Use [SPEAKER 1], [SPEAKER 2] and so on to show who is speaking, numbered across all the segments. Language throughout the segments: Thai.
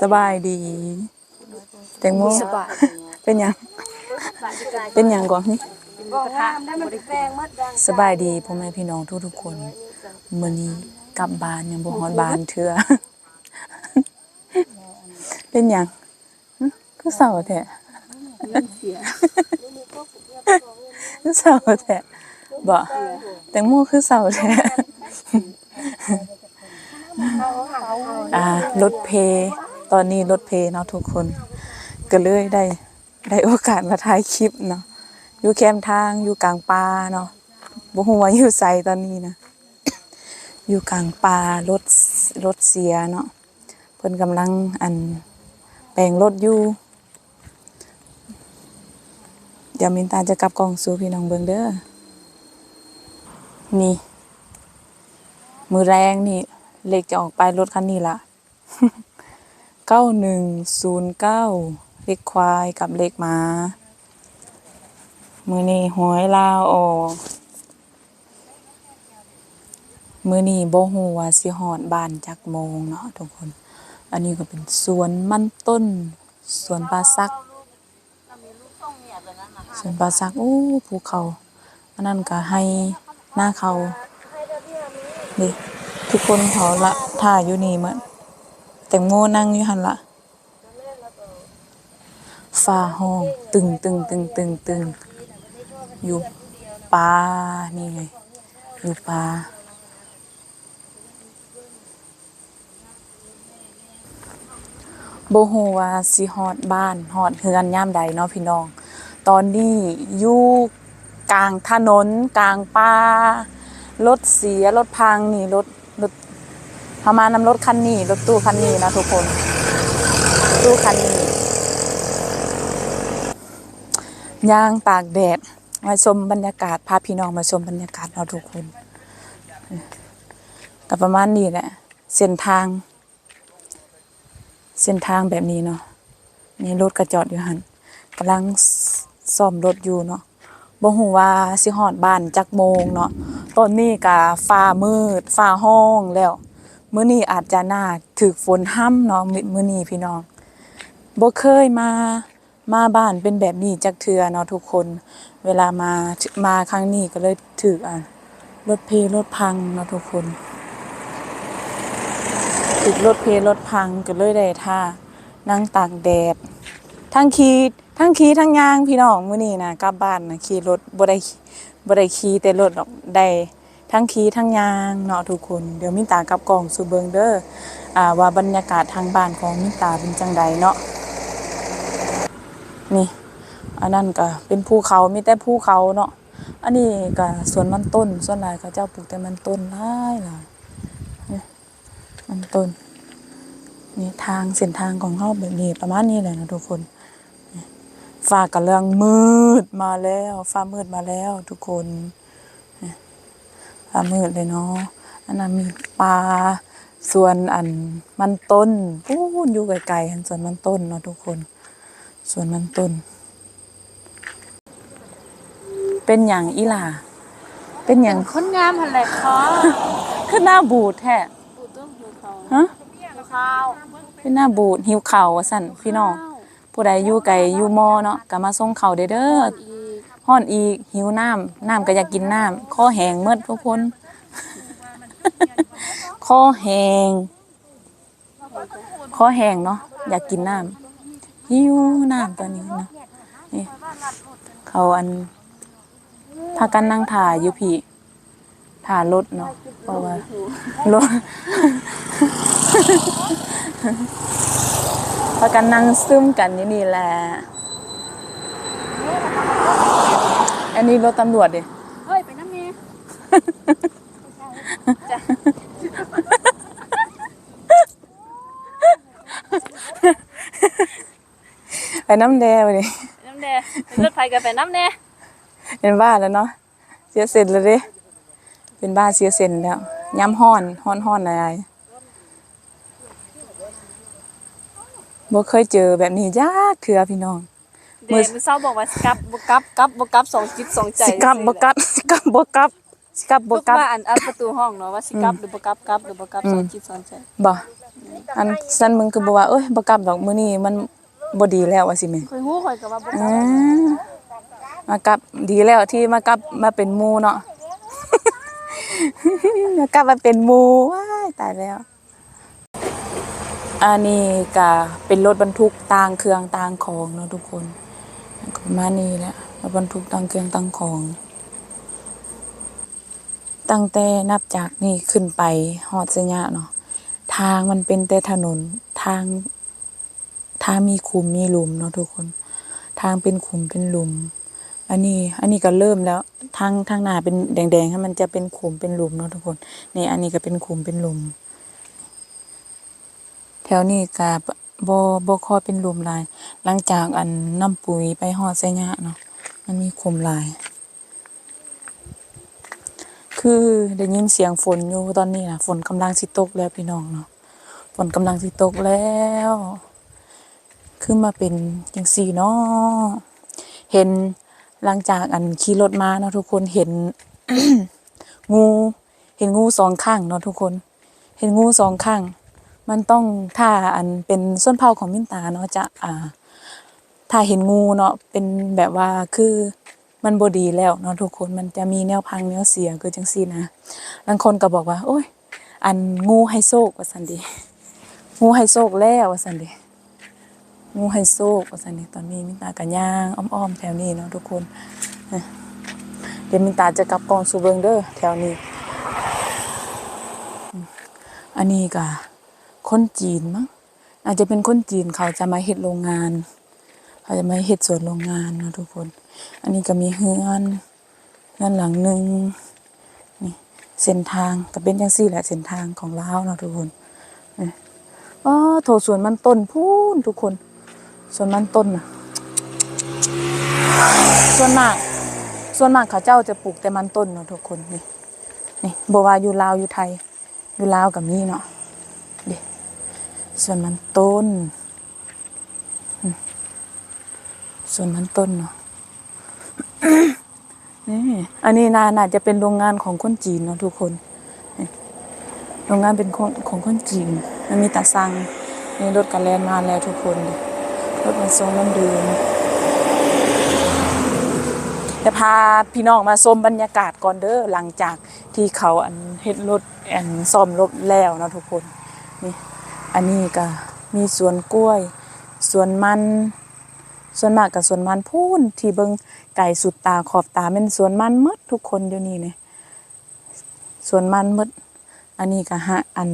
[SPEAKER 1] สบายดี แตงโม
[SPEAKER 2] สบาย
[SPEAKER 1] เป็นหยังเป็นหยังก่อนนี่
[SPEAKER 2] บอกว่าได้มันแปลงมดดัง
[SPEAKER 1] สบายดีพ่อแม่พี่น้องทุกๆคนมื้อนี้กลับบ้านยังบ่ฮอดบ้านเทื่อ เป็นหยังหึคือเศร้าแท้
[SPEAKER 2] เสีย
[SPEAKER 1] คือเศร้าแท้บ่แตงโมคือเศร้าแท้อ่ารถเพ ตอนนี้รถเพเนาะทุกคน ก็เลยได้ได้โอกาสมาถ่ายคลิปเนาะอยู่แคมทางอยู่กลางป่าเนาะบ่ฮู้ว่าอยู่ไสตอนนี้นะอยู่กลางป่ารถรถเสียเนาะเพิ่นกำลังอันแปลงรถอยู่เดี๋ยวมินตาจะกลับกองสู่พี่น้องเบิงเด้อนี่ มือแรงนี่ เลขจะออกไปรถคันนี้ละ เก้าหนึ่งศูนย์เก้าเลขควายกับเลขหมา มือนี้หวยลาวออกมือนี้โบฮูว่าสิฮอดบ้านจักโมงเนาะทุกคน อันนี้ก็เป็นสวนมันต้นสวนปลาซักสวนปลาซักโอ้ภูเขาอันนั้นก็ให้หน้าเขาดิทุกคนเขาละถ่ายอยู่นี่เหมือน แตงโมนั่งอยู่หันละฟ้าห้องตึงตึงตึงตึงตึงอยู่ป่านี่ไงอยู่ป่าโบฮูว่าสิฮอดบ้านฮอดเฮือนย่ามใดเนาะพี่น้อง ตอนนี้อยู่กลางถนนกลางป่ารถเสียรถพังนี่รถ เฮามานำรถคันนี้รถตู้คันนี้นะทุกคน ตู้คันนี้ย่างตากแดดมาชมบรรยากาศพาพี่น้องมาชมบรรยากาศเราทุกคนก็ประมาณนี้แหละเส้นทาง เส้นทางแบบนี้เนาะนี่รถกระจอดอยู่หันกำลังซ่อมรถอยู่เนาะบ่ฮู้ว่าสิฮอดบ้านจักโมงเนาะตอนนี้ก็ฟ้ามืดฟ้าห้องแล้ว มื้อนี้อาจจะน่าถึกฝนห้ำเนาะมื้อนี้พี่น้องบ่เคยมามาบ้านเป็นแบบนี้จักเทือเนาะทุกคน เวลามามาครั้งนี้ก็เลยถึกอะรถเพลรถพังเนาะทุกคนถึกรถเพลรถพังก็เลยได้ท่านั่งตากแดดทั้งขี่ทั้งขี่ทั้งยางพี่น้องมื้อนี้นะกลับบ้านนะขี่รถบ่ได้บ่ได้ขี่แต่รถดอกได้ ทั้งขี่ทั้งยางเนาะทุกคน เดี๋ยวมินตากับกล่องสูเบิงเด้ออ่าว่าบรรยากาศทางบ้านของมินตาเป็นจังใดเนาะนี่ อันนั้นก็เป็นภูเขามีแต่ภูเขาเนาะอันนี้ก็สวนมันต้นส่วนหลายเขาเจ้าปลูกแต่มันต้นหลายหลายมันต้นนี่ทางเส้นทางของเขาแบบนี้ประมาณนี้แหละนะทุกคนฟ้ากำลังมืดมาแล้ว ฟ้ามืดมาแล้วทุกคน ฟ้ามืดเลยเนาะอันนั้นมีปลาส่วนอันมันต้นปูนอยู่ไกลๆอันส่วนมันต้นเนาะทุกคน ส่วนมันต้น เป็นอย่างอีหล่าเป็นอย่าง
[SPEAKER 2] คนงามหันแหละคอ
[SPEAKER 1] ขึ้นหน้าบูดแท้
[SPEAKER 2] ปูต้องหิวเขา
[SPEAKER 1] ฮะ
[SPEAKER 2] หิวข้าว
[SPEAKER 1] เป็นหน้าบูดหิวข่าวว่าสั่นพี่น้องผู้ใดอยู่ไกลอยู่มอเนาะก็มาส่งเขาวเด้อ เด้อนอีกหิวน้ำน้ำก็อยากกินน้ำคอแหงเมดทุกคนคอแห้งคอแหงเนาะอยากกินน้ำหิวน้ำตอนนี้เนาะนี่เขาอันพากันนั่งถ่ายอยู่พี่ถ่ารถเนาะเพราะว่ารถพากันนั่งซึมกันอยู่นี่แหละ อันนี้รถตำรวจดิ
[SPEAKER 2] เฮ้ย ไปน้ำเมย์
[SPEAKER 1] ไปน้ำแดงไปดิ
[SPEAKER 2] ไปน้ำแดงเป็นรถไฟกันไปน้ำแน่
[SPEAKER 1] เป็นบ้าแล้วเนาะเสียเสร็จแล้วดิเป็นบ้าเสียเสร็จแล้วย้ำห้อนห้อนห้อนอะไรบ่เคยเจอแบบนี้ยากเถื่อพี่น้อง
[SPEAKER 2] เดมเศร้าบอกว่าสกับบ่กับกับบ่กับสองจิตสองใจ
[SPEAKER 1] สิกลับบ่กลับสิกลับบ่กลับสิกลับบ่
[SPEAKER 2] บ่
[SPEAKER 1] กลับ
[SPEAKER 2] ว่าอันอันประตูห้องเนาะว่าสิกับหรือบ่กับกับหรือบ่กับสองจิตสองใจ
[SPEAKER 1] บ่
[SPEAKER 2] อ
[SPEAKER 1] อันซั่นมึงคือบ่ว่าเอ้ยบ่กลับดอกมื้อนี้มันบ่ดีแล้วว่าสิแม่
[SPEAKER 2] เคยฮู้ข่อยก็ว่าบ่ก
[SPEAKER 1] อื
[SPEAKER 2] ลับ
[SPEAKER 1] มมากลับดีแล้วที่มากลับมาเป็นหมู่เนาะ มากลับมาเป็นหมู่ว้ายตายแล้ว อันนี้ก็เป็นรถบรรทุกต่างเครื่องต่างของเนาะทุกคน ก็มานี้แหละรถบรรทุกต่างเครื่องต่างของ ตั้งแต่นับจากนี่ขึ้นไปฮอดสยะเนาะทางมันเป็นแต่ถนนทางทางมีขุมมีหลุมเนาะทุกคน ทางเป็นขุมเป็นหลุม อันนี้ อันนี้ก็เริ่มแล้วทางทางหน้าเป็นแดงๆให้มันจะเป็นขุมเป็นหลุมเนาะทุกคนนี่อันนี้ก็เป็นขุมเป็นหลุม แถวนี้ก็บ่ บ่ค่อยเป็นหลุมหลาย หลังจากอันน้ำปุ๋ยไปฮอดไสยะเนาะมันมีขุมหลาย คือได้ยินเสียงฝนอยู่ตอนนี้นะฝนกำลังสิตกแล้วพี่น้องเนาะฝนกำลังสิตกแล้วคือมาเป็นจังซี่เนาะเห็นหลังจากอันขี่รถมาเนาะทุกคนเห็นงู เห็นงูสองข้างเนาะทุกคน เห็นงูสองข้าง มันต้องถ้าอันเป็นส้นเผาของมินตาเนาะจะอ่า ถ้าเห็นงูเนาะเป็นแบบว่าคือมันบดีแล้วเนาะทุกคนมันจะมีแนวพังแนวเสียคือจังซี่นะบางคนก็บอกว่า โอ้ย อันงูให้โชคว่าซั่นดิงูให้โชคแล้วว่าซั่นดิงูไฮโซกว่าสันนี่ตอนนี้มินตากันย่างอ้อมๆแถวนี้เนาะทุกคนเดี๋ยวมินตาจะกลับกองสูเบิงเด้อแถวนี้ อันนี้ก็ คนจีนมั้งอาจจะเป็นคนจีนเขาจะมาเฮ็ดโรงงาน เขาจะมาเฮ็ดสวนโรงงานเนาะทุกคน อันนี้ก็มีเฮือนเฮือนหลังหนึ่งนี่เส้นทางก็เป็นจังซี่แหละเส้นทางของลาวเนาะทุกคนนี่อ๋อโถสวนมันต้นพูนทุกคนส่วนมันต้นนะส่วนมาก ส่วนมากเขาเจ้าจะปลูกแต่มันต้นเนาะทุกคนนี่นี่บวาอยู่ลาวอยู่ไทย อยู่ลาวกับนี่เนาะ ส่วนมันต้น ส่วนมันต้นเนาะนี่อันนี้นาน่าจะเป็นโรงงานของคนจีนเนาะทุกคน โรงงานเป็นของของคนจีน มันมีตาซังนี่รถกระแลนมาแล้วทุกคน รถมันทรงน้ำดื่มจะพาพี่น้องมาชมบรรยากาศก่อนเด้อหลังจากที่เขาอันเฮ็ดรถอันซ่อมรถแล้วเนาะทุกคน นี่ อันนี้ก็มีสวนกล้วย สวนมันสวนมากกับสวนมันพูนที่เบิงไก่สุดตาขอบตาเป็นสวนมันหมดทุกคนเดี๋ยวนี้เนี่ยสวนมันหมดอันนี้ก็ฮะอัน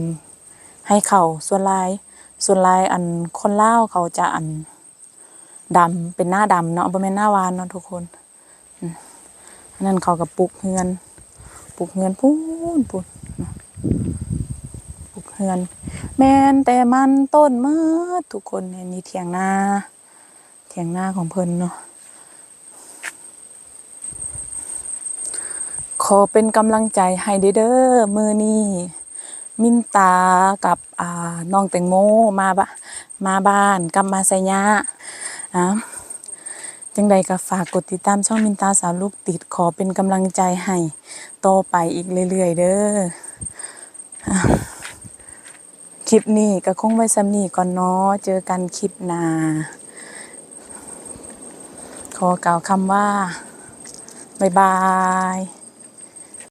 [SPEAKER 1] ให้เขาส่วนลาย ส่วนลายอันคนเล่าเขาจะอันดำเป็นหน้าดำเนาะบ่แม่นหน้าวานเนาะทุกคนอันนั้นเขาก็ปลูกเฮือนปลูกเฮือนพูนพูนเน ฮือน แม่นแต่มันต้นมืดทุกคนเนี่ยนี่เถียงนาเถียงนาของเพิ่นเนาะขอเป็นกำลังใจให้เด้อเมือนี้มินตากับอ่าน้องแตงโมมาบะมาบ้านกลับมาไสยะอะจังใดก็ฝากกดติดตามช่องมินตาสาวลูกติดขอเป็นกำลังใจให้ต่อไปอีกเรื่อยๆเด้อ ลิปนี้ก็คงไว้ซ้ำนี้ก่อนเนาะเจอกันคลิปหน้าขอกล่าวคำว่า บ๊ายบาย